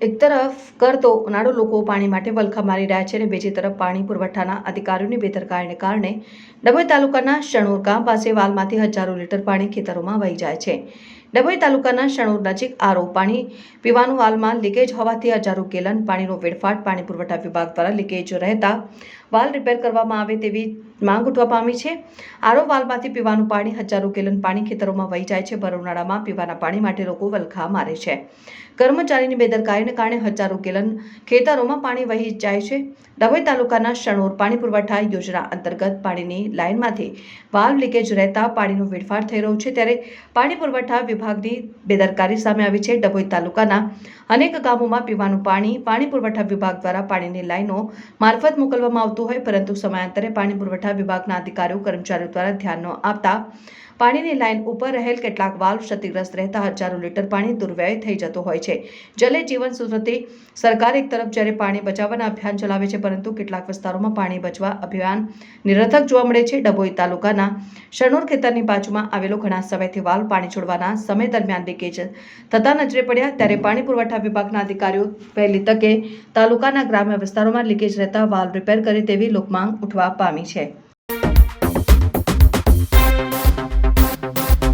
એક તરફ કરતો ઉનાળુ લોકો પાણી માટે વલખા મારી રહ્યા છે અને બીજી તરફ પાણી પુરવઠાના અધિકારીઓની બેદરકારીને કારણે ડભોઈ તાલુકાના શણોર ગામ પાસે વાલમાંથી હજારો લીટર પાણી ખેતરોમાં વહી જાય છે. ડભોઈ તાલુકાના શણોર નજીક આરો પાણી પીવાનું વાલમાં લીકેજ હોવાથી હજારો ગેલન પાણીનો વેડફાટ પાણી પુરવઠા વિભાગ દ્વારા લીકેજ રહેતા વાલ રિપેર કરવામાં આવે તેવી માંગ ઉઠવા પામી છે. આરો વાલમાંથી પીવાનું પાણી હજારો ગેલન પાણી ખેતરોમાં વહી જાય છે. ભર ઉનાળામાં પીવાના પાણી માટે લોકો વલખા મારે છે. કર્મચારીની બેદરકારીને કારણે હજારો ગેલન ખેતરોમાં પાણી વહી જાય છે. ડભોઈ તાલુકાના શણોર પાણી પુરવઠા યોજના અંતર્ગત પાણીની લાઇનમાંથી વાલ્વ લીકેજ રહેતા પાણીનો વેડફાટ થઈ રહ્યો છે. ત્યારે પાણી પુરવઠા વિભાગની બેદરકારી સામે આવી છે. ડભોઈ તાલુકાના અનેક ગામોમાં પીવાનું પાણી પાણી પુરવઠા વિભાગ દ્વારા પાણીની લાઇનો મારફત મોકલવામાં આવતું હોય પરંતુ સમયાંતરે પાણી પુરવઠા વિભાગના અધિકારીઓ કર્મચારીઓ દ્વારા ધ્યાન ન આપતા પાણીની લાઇન ઉપર રહેલ કેટલાક વાલ્વ ક્ષતિગ્રસ્ત રહેતા હજારો લીટર પાણી દુર્વ્યય થઈ જતો હોય છે. જલે જીવન સુધરતી સરકાર એક તરફ જ્યારે પાણી બચાવવાના અભિયાન ચલાવે છે, પરંતુ કેટલાક વિસ્તારોમાં પાણી બચવા અભિયાન નિરર્થક જોવા મળે છે. ડભોઈ તાલુકાના શરણોર ખેતરની બાજુમાં આવેલો ઘણા સમયથી વાલ્વ પાણી છોડવાના સમય દરમિયાન લીકેજ થતા નજરે પડ્યા. ત્યારે પાણી પુરવઠા વિભાગના અધિકારીઓ પહેલી તકે તાલુકાના ગ્રામ્ય વિસ્તારોમાં લીકેજ રહેતા વાલ્વ રિપેર કરે તેવી લોકમાંગ ઉઠવા પામી છે.